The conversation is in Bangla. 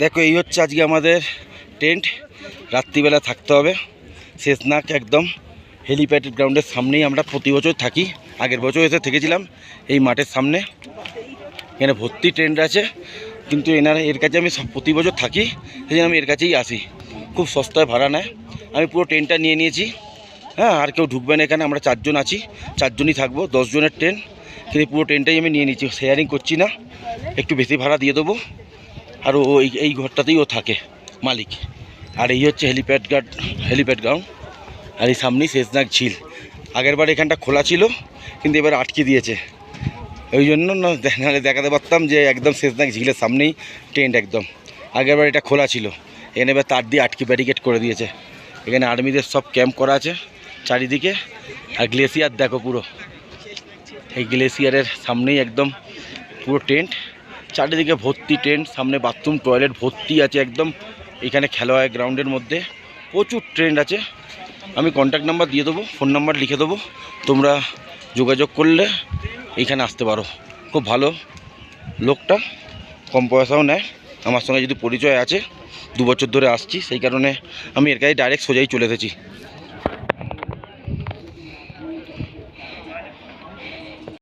দেখো, এই হচ্ছে আজকে আমাদের টেন্ট। রাত্রিবেলা থাকতে হবে। শেষনাক একদম হেলিপ্যাড গ্রাউন্ডের সামনেই আমরা প্রতি বছর থাকি। আগের বছর এসে থেকেছিলাম এই মাঠের সামনে। এখানে ভর্তি টেন্ট আছে, কিন্তু এনারা, এর কাছে আমি প্রতি বছর থাকি, সেই জন্য আমি এর কাছেই আসি। খুব সস্তায় ভাড়া নেয়। আমি পুরো টেন্টটা নিয়ে নিয়েছি। হ্যাঁ আর কেউ ঢুকবে না এখানে, আমরা চারজন আছি। চারজনই থাকব, দশজনের ট্রেন কিন্তু পুরো ট্রেনটাই আমি নিয়ে নিয়েছি শেয়ারিং করছি না। একটু বেশি ভাড়া দিয়ে দেবো। আর ও এই ঘরটাতেই ও থাকে, মালিক। আর এই হচ্ছে হেলিপ্যাড গার্ড হেলিপ্যাড গ্রাউন্ড আর এই সামনেই শেষনাগ ঝিল। আগের বার এখানটা খোলা ছিল, কিন্তু এবার আটকে দিয়েছে। ওই জন্য না, নাহলে দেখাতে পারতাম যে একদম শেষনাগ ঝিলের সামনেই টেন্ট একদম। আগের বার এটা খোলা ছিল। এখানে এবার তার দিয়ে আটকে ব্যারিকেড করে দিয়েছে। এখানে আর্মিদের সব ক্যাম্প করা আছে চারিদিকে। আর গ্লেসিয়ার দেখো পুরো। এই গ্লেসিয়ারের সামনেই একদম পুরো টেন্ট চারিদিকে ভর্তি টেন্ট, সামনে বাথরুম, টয়লেট, ভর্তি আছে একদম। এখানে খেলা হয় গ্রাউন্ডের মধ্যে। প্রচুর ট্রেন্ড আছে। আমি কন্ট্যাক্ট নাম্বার দিয়ে দেবো ফোন নাম্বার লিখে দেবো। তোমরা যোগাযোগ করলে এইখানে আসতে পারো। খুব ভালো লোকটা, কম পয়সাও নেয়। আমার সঙ্গে যদি পরিচয় আছে, দু বছর ধরে আসছি, সেই কারণে আমি এর কাছে ডাইরেক্ট সোজাই চলে এসেছি।